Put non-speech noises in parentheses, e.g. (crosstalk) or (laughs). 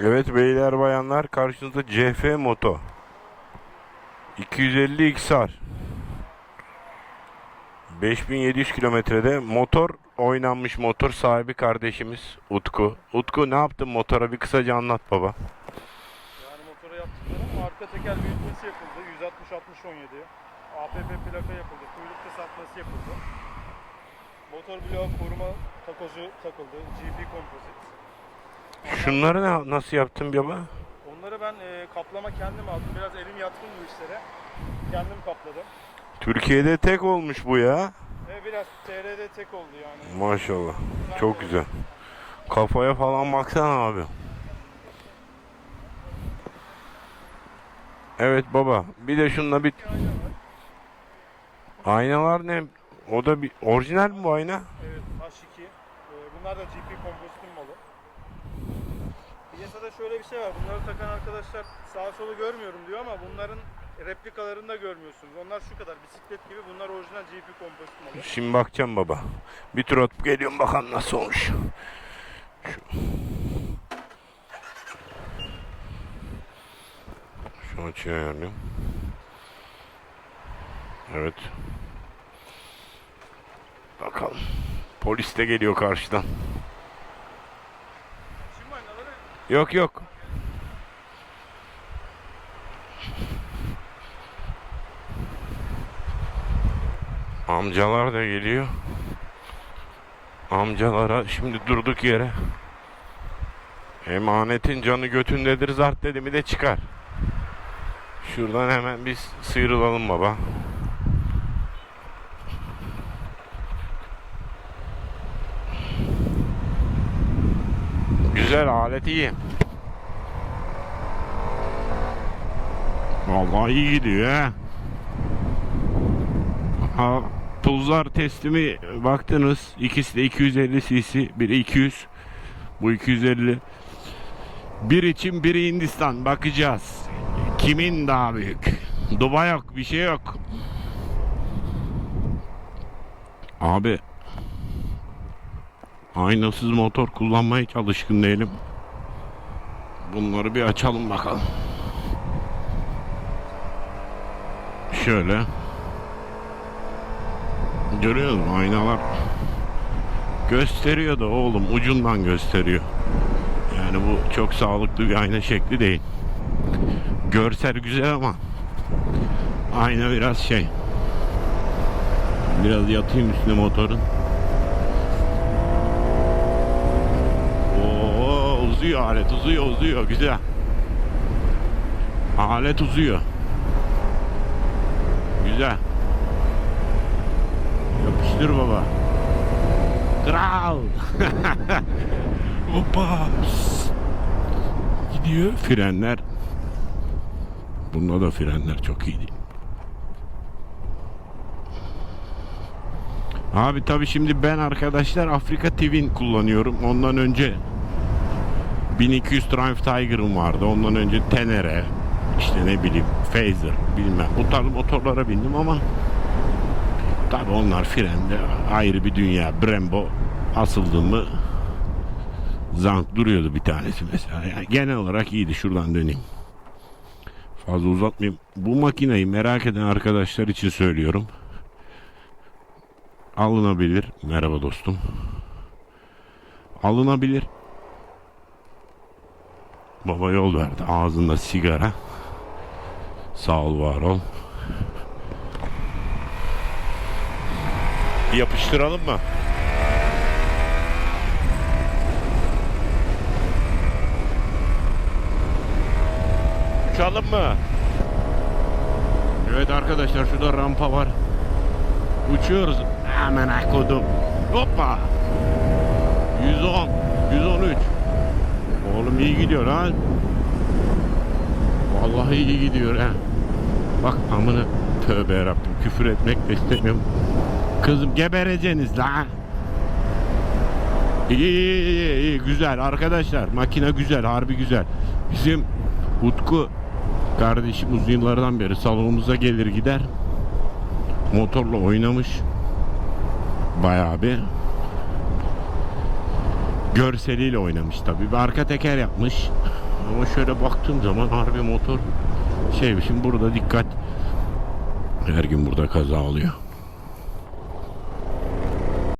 Evet beyler bayanlar karşınızda CF Moto 250 XR 5700 kilometrede motor oynanmış motor sahibi kardeşimiz Utku. Utku ne yaptın motora bir kısaca anlat baba. Yani motora yaptıklarım arka teker büyütmesi yapıldı. 160-60-17. APP plaka yapıldı. Kuyruk kısaltması yapıldı. Motor bloğu koruma takozu takıldı. GP kompozit. Şunları ne, nasıl yaptın baba? Onları ben e, kaplama kendim aldım. Biraz elim yatkın bu işlere. Kendim kapladım. Türkiye'de tek olmuş bu ya. Ve biraz TR'de tek oldu yani. Maşallah. Çok güzel. Kafaya falan baksana abi. Evet baba. Bir de şunla bir aynalar ne? O da bir orijinal mi bu ayna? Evet H2. E, bunlar da GP kompozitin malı. Piyasada şöyle bir şey var. Bunları takan arkadaşlar sağa solu görmüyorum diyor ama bunların replikalarını da görmüyorsunuz. Onlar şu kadar bisiklet gibi. Bunlar orijinal GP kompozit malı. Şimdi bakacağım baba. Bir tur atıp geliyorum bakalım nasıl olmuş. Şu. Şu açıyı ayarlayayım. Evet. Bakalım. Polis de geliyor karşıdan. Yok yok. Amcalar da geliyor. Amcalara şimdi durduk yere. Emanetin canı götündedir zart dedi mi de çıkar. Şuradan hemen biz sıyrılalım baba. Güzel alet iyi. Vallahi iyi gidiyor ha. Ha, pulzar testimi baktınız. İkisi de 250 cc, biri 200. Bu 250. Bir için biri Hindistan. Bakacağız. Kimin daha büyük? Duba yok, bir şey yok. Abi aynasız motor kullanmaya hiç alışkın değilim. Bunları bir açalım bakalım. Şöyle. Görüyor musun aynalar? Gösteriyor da oğlum ucundan gösteriyor. Yani bu çok sağlıklı bir ayna şekli değil. Görsel güzel ama ayna biraz şey. Biraz yatayım üstüne motorun. Uzuyor alet uzuyor uzuyor güzel. Alet uzuyor. Güzel. Yapıştır baba. Kral. (laughs) Hoppa. Gidiyor. Frenler. Bunda da frenler çok iyi değil. Abi tabi şimdi ben arkadaşlar Afrika Twin kullanıyorum. Ondan önce 1200 Triumph Tiger'ım vardı. Ondan önce Tenere, işte ne bileyim Phaser bilmem. Bu tarz motorlara bindim ama tabi onlar frende ayrı bir dünya. Brembo asıldın mı zank duruyordu bir tanesi mesela. Yani genel olarak iyiydi. Şuradan döneyim. Fazla uzatmayayım. Bu makineyi merak eden arkadaşlar için söylüyorum. Alınabilir. Merhaba dostum. Alınabilir. Baba yol verdi. Ağzında sigara. Sağ ol var ol. Yapıştıralım mı? Uçalım mı? Evet arkadaşlar şurada rampa var. Uçuyoruz. Hemen akodum. Hoppa. 110. 113. Oğlum iyi gidiyor lan. Vallahi iyi gidiyor ha. Bak amına tövbe yarabbim küfür etmek de istemiyorum. Kızım gebereceğiniz la. İyi, iyi, iyi, iyi, güzel arkadaşlar. Makine güzel, harbi güzel. Bizim Utku kardeşim uzun yıllardan beri salonumuza gelir gider. Motorla oynamış. Bayağı bir. Görseliyle oynamış tabii. Bir arka teker yapmış. Ama şöyle baktığım zaman harbi motor şey şimdi burada dikkat her gün burada kaza oluyor.